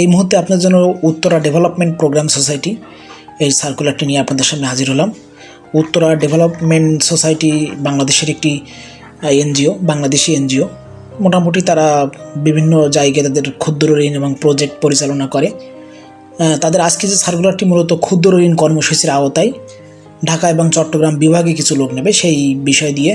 এই মুহূর্তে আপনার জন্য উত্তরা ডেভেলপমেন্ট প্রোগ্রাম সোসাইটি এই সার্কুলারটি নিয়ে আপনাদের সামনে হাজির হলাম। উত্তরা ডেভেলপমেন্ট সোসাইটি বাংলাদেশের একটি এনজিও, বাংলাদেশি এনজিও। মোটামুটি তারা বিভিন্ন জায়গায় তাদের ক্ষুদ্র ঋণ এবং প্রজেক্ট পরিচালনা করে। তাদের আজকে যে সার্কুলারটি মূলত ক্ষুদ্র ঋণ কর্মসূচির আওতায়, ঢাকা এবং চট্টগ্রাম বিভাগে কিছু লোক নেবে, সেই বিষয় দিয়ে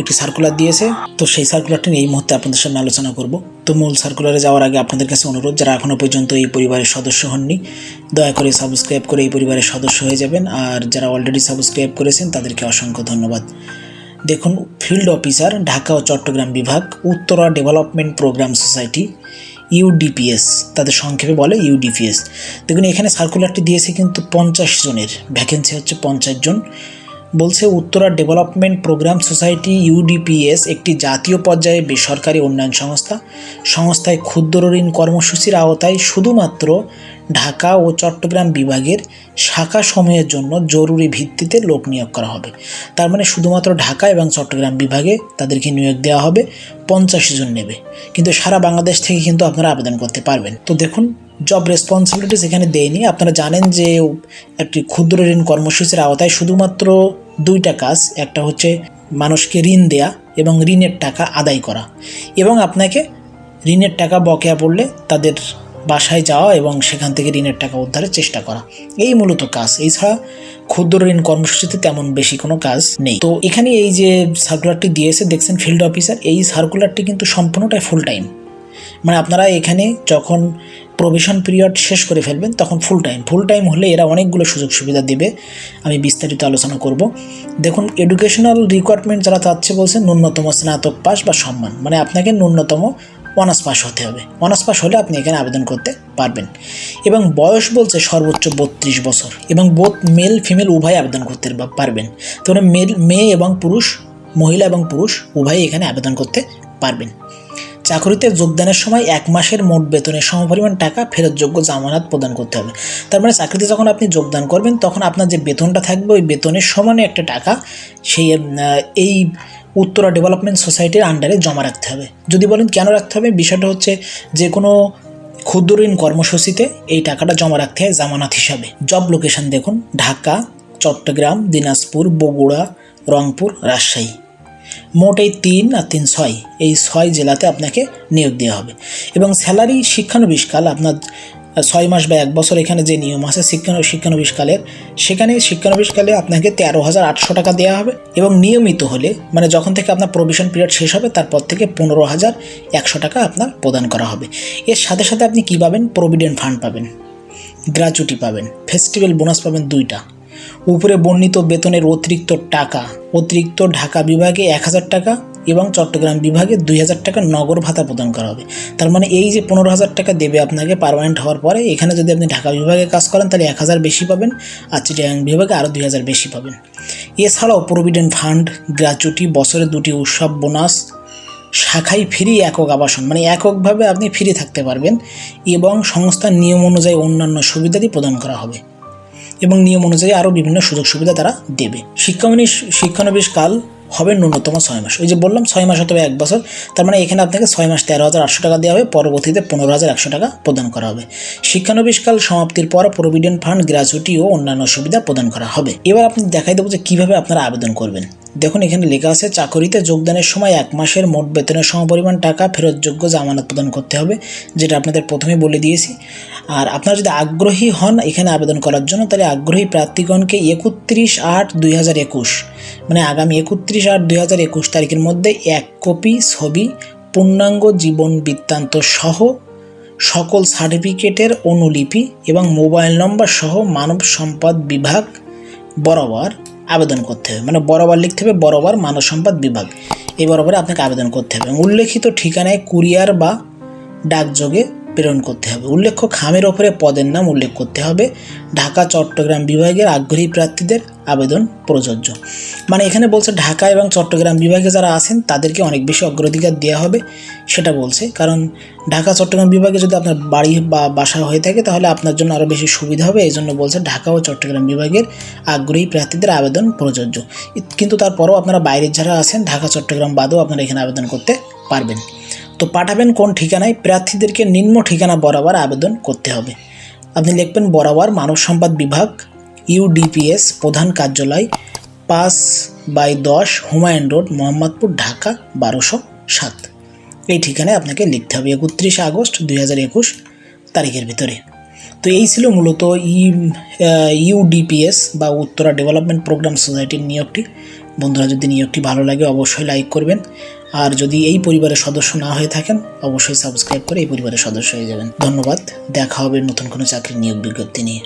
একটি সার্কুলার দিয়েছে। তো সেই সার্কুলারটি নিয়ে এই মুহূর্তে আপনাদের সামনে আলোচনা করব। তো মূল সার্কুলারে যাওয়ার আগে আপনাদের কাছে অনুরোধ, যারা এখনও পর্যন্ত এই পরিবারের সদস্য হননি, দয়া করে সাবস্ক্রাইব করে এই পরিবারের সদস্য হয়ে যাবেন। আর যারা অলরেডি সাবস্ক্রাইব করেছেন, তাদেরকে অসংখ্য ধন্যবাদ। দেখুন ফিল্ড অফিসার ঢাকা ও চট্টগ্রাম বিভাগ, Uttara development programme society UDPS তাদের সংক্ষেপে বলে ইউডিপিএস দেখুন, এখানে সার্কুলারটি দিয়েছে কিন্তু পঞ্চাশ জনের ভ্যাকেন্সি হচ্ছে পঞ্চাশ জন। বলছে Uttara development programme society UDPS একটি জাতীয় পর্যায়ে বেসরকারি উন্নয়ন সংস্থা। সংস্থায় ক্ষুদ্র ঋণ কর্মসূচির আওতায় শুধুমাত্র ঢাকা ও চট্টগ্রাম বিভাগের শাখা সমূহের জন্য জরুরি ভিত্তিতে লোক নিয়োগ করা হবে। তার মানে শুধুমাত্র ঢাকা এবং চট্টগ্রাম বিভাগে তাদেরকে নিয়োগ দেওয়া হবে, পঞ্চাশ জন নেবে। কিন্তু সারা বাংলাদেশ থেকে কিন্তু আপনারা আবেদন করতে পারবেন। তো দেখুন জব রেসপন্সিবিলিটিস এখানে দেয়নি। আপনারা জানেন যে একটি ক্ষুদ্র ঋণ কর্মসূচির আওতায় শুধুমাত্র দুইটা কাজ। একটা হচ্ছে মানুষকে ঋণ দেয়া এবং ঋণের টাকা আদায় করা। এবং আপনাকে ঋণের টাকা বকেয়া পড়লে তাদের বাসায় যাওয়া এবং সেখান থেকে ঋণের টাকা উদ্ধারের চেষ্টা করা। এই মূলত কাজ। এছাড়া ক্ষুদ্র ঋণ কর্মসূচিতে তেমন বেশি কোনো কাজ নেই। তো এখানে এই যে সার্কুলারটি দিয়েছে, দেখছেন ফিল্ড অফিসার এই সার্কুলারটি কিন্তু সম্পূর্ণটাই ফুল টাইম মানে আপনারা এখানে যখন প্রবেশন পিরিয়ড শেষ করে ফেলবেন, তখন ফুল টাইম ফুল টাইম হলে এরা অনেকগুলো সুযোগ সুবিধা দেবে। আমি বিস্তারিত আলোচনা করব। দেখুন এডুকেশনাল রিকোয়ারমেন্ট যারা চাচ্ছে বলছে, ন্যূনতম স্নাতক পাস বা সম্মান। মানে আপনাকে ন্যূনতম অনার্স পাস হতে হবে। অনার্স পাস হলে আপনি এখানে আবেদন করতে পারবেন। এবং বয়স বলছে সর্বোচ্চ বত্রিশ বছর। এবং বোথ মেল ফিমেল উভয় আবেদন করতে পারবেন। তো মেল মেয়ে এবং পুরুষ, মহিলা এবং পুরুষ উভয়ই এখানে আবেদন করতে পারবেন। চাকরিতে যোগদানের সময় এক মাসের মোট বেতনের সমপরিমাণ টাকা ফেরতযোগ্য জামানত প্রদান করতে হবে। তার মানে চাকরিতে যখন আপনি যোগদান করবেন, তখন আপনার যে বেতনটা থাকবে, ওই বেতনের সমানে একটা টাকা সেই এই উত্তরা ডেভেলপমেন্ট সোসাইটির আন্ডারে জমা রাখতে হবে। যদি বলেন কেন রাখতে হবে, বিষয়টা হচ্ছে যে কোনো ক্ষুদ্র ঋণ কর্মসূচিতে এই টাকাটা জমা রাখতে হয় জামানত হিসাবে। জব লোকেশন দেখুন, ঢাকা, চট্টগ্রাম, দিনাজপুর, বগুড়া, রংপুর, রাজশাহী। মোট এই তিন আর তিন ছয়, এই ছয় জেলাতে আপনাকে নিয়োগ দেওয়া হবে। এবং স্যালারি শিক্ষানবিশকাল আপনার ছয় মাস বা এক বছর এখানে যে নিয়ম আছে শিক্ষা শিক্ষানবিশকালের, সেখানে শিক্ষানবিশকালে আপনাকে তেরো হাজার আটশো টাকা দেওয়া হবে এবং নিয়মিত হলে মানে যখন থেকে আপনার প্রভিশন পিরিয়ড শেষ হবে, তারপর থেকে পনেরো হাজার একশো টাকা আপনার প্রদান করা হবে। এর সাথে সাথে আপনি কী পাবেন? প্রভিডেন্ট ফান্ড পাবেন গ্র্যাচুইটি পাবেন ফেস্টিভ্যাল বোনাস পাবেন দুইটা। উপরে বর্ণিত বেতনের অতিরিক্ত টাকা, অতিরিক্ত ঢাকা বিভাগে এক হাজার টাকা এবং চট্টগ্রাম বিভাগে দুই হাজার টাকা নগর ভাতা প্রদান করা হবে। তার মানে এই যে পনেরো হাজার টাকা দেবে আপনাকে পার্মানেন্ট হওয়ার পরে, এখানে যদি আপনি ঢাকা বিভাগে কাজ করেন, তাহলে এক হাজার বেশি পাবেন আর চিটাগাং বিভাগে আরও দুই হাজার বেশি পাবেন। এছাড়াও প্রভিডেন্ট ফান্ড গ্র্যাচুইটি বছরে দুটি উৎসব, বোনাস, শাখায় ফ্রি একক আবাসন মানে এককভাবে আপনি ফ্রি থাকতে পারবেন এবং সংস্থার নিয়ম অনুযায়ী অন্যান্য সুবিধাদি প্রদান করা হবে এবং নিয়ম অনুযায়ী আরও বিভিন্ন সুযোগ সুবিধা তারা দেবে। শিক্ষানবিশ কাল হবে ন্যূনতম ছয় মাস। ওই যে বললাম, ছয় মাস অথবা এক বছর। তার মানে এখানে আপনাকে ছয় মাস তেরো হাজার আটশো টাকা দেওয়া হবে, পরবর্তীতে পনেরো হাজার একশো টাকা প্রদান করা হবে। শিক্ষানবিষ্কাল সমাপ্তির পর প্রভিডেন্ট ফান্ড গ্র্যাচুইটি ও অন্যান্য সুবিধা প্রদান করা হবে। এবার আপনি দেখাই দেবো যে কীভাবে আপনারা আবেদন করবেন। দেখুন, এখানে লেখা আছে, চাকরিতে যোগদানের সময় এক মাসের মোট বেতনের সমপরিমাণ টাকা ফেরতযোগ্য জামানত প্রদান করতে হবে, যেটা আপনাদের প্রথমে বলে দিয়েছি। আর আপনারা যদি আগ্রহী হন এখানে আবেদন করার জন্য, তাহলে আগ্রহী প্রার্থীগণকে একত্রিশ আট দুই হাজার একুশ মানে আগামী একত্রিশ আট দুই হাজার একুশ তারিখের মধ্যে এক কপি ছবি, পূর্ণাঙ্গ জীবন বৃত্তান্ত সহ সকল সার্টিফিকেটের অনুলিপি এবং মোবাইল নম্বর সহ মানব সম্পদ বিভাগ বরাবর আবেদন করতে হবে। মানে বরাবর লিখতে হবে, বরাবর মানব সম্পদ বিভাগ। এই বরাবরে আপনাকে আবেদন করতে হবে। উল্লেখিত ঠিকানায় কুরিয়ার বা ডাকযোগে প্রেরণ করতে হবে। উল্লেখ্য, খামের ওপরে পদের নাম উল্লেখ করতে হবে। ঢাকা, চট্টগ্রাম বিভাগের আগ্রহী প্রার্থীদের আবেদন প্রযোজ্য। মানে এখানে বলছে, ঢাকা এবং চট্টগ্রাম বিভাগে যারা আছেন, তাদেরকে অনেক বেশি অগ্রাধিকার দেওয়া হবে, সেটা বলছে। কারণ ঢাকা, চট্টগ্রাম বিভাগে যদি আপনার বাড়ি বা বাসা হয়ে থাকে, তাহলে আপনার জন্য আরও বেশি সুবিধা হবে। এই জন্য বলছে, ঢাকা ও চট্টগ্রাম বিভাগের আগ্রহী প্রার্থীদের আবেদন প্রযোজ্য। কিন্তু তারপরেও আপনারা বাইরের যারা আছেন, ঢাকা, চট্টগ্রাম বাদেও আপনারা এখানে আবেদন করতে পারবেন। তো পাঠাবেন কোন ঠিকানায়? প্রার্থীদেরকে নিম্ন ঠিকানা বরাবর আবেদন করতে হবে। আপনি লিখবেন বরাবর মানব সম্পদ বিভাগ, ইউডিপিএস, প্রধান কার্যালয়, পাঁচ বাই দশ হুমায়ুন রোড, মোহাম্মদপুর, ঢাকা, বারোশো সাত। এই ঠিকানায় আপনাকে লিখতে হবে একত্রিশে আগস্ট দুই হাজার একুশ তারিখের ভিতরে। তো এই ছিল মূলত ই ইউডিপিএস বা উত্তরা ডেভেলপমেন্ট প্রোগ্রাম সোসাইটির নিয়োগটি। বন্ধুরা, যদি নিয়োগটি ভালো লাগে, অবশ্যই লাইক করবেন। আর যদি এই পরিবারের সদস্য না হয়ে থাকেন, অবশ্যই সাবস্ক্রাইব করে এই পরিবারের সদস্য হয়ে যাবেন। ধন্যবাদ। দেখা হবে নতুন কোনো চাকরি নিয়োগ বিজ্ঞপ্তি নিয়ে।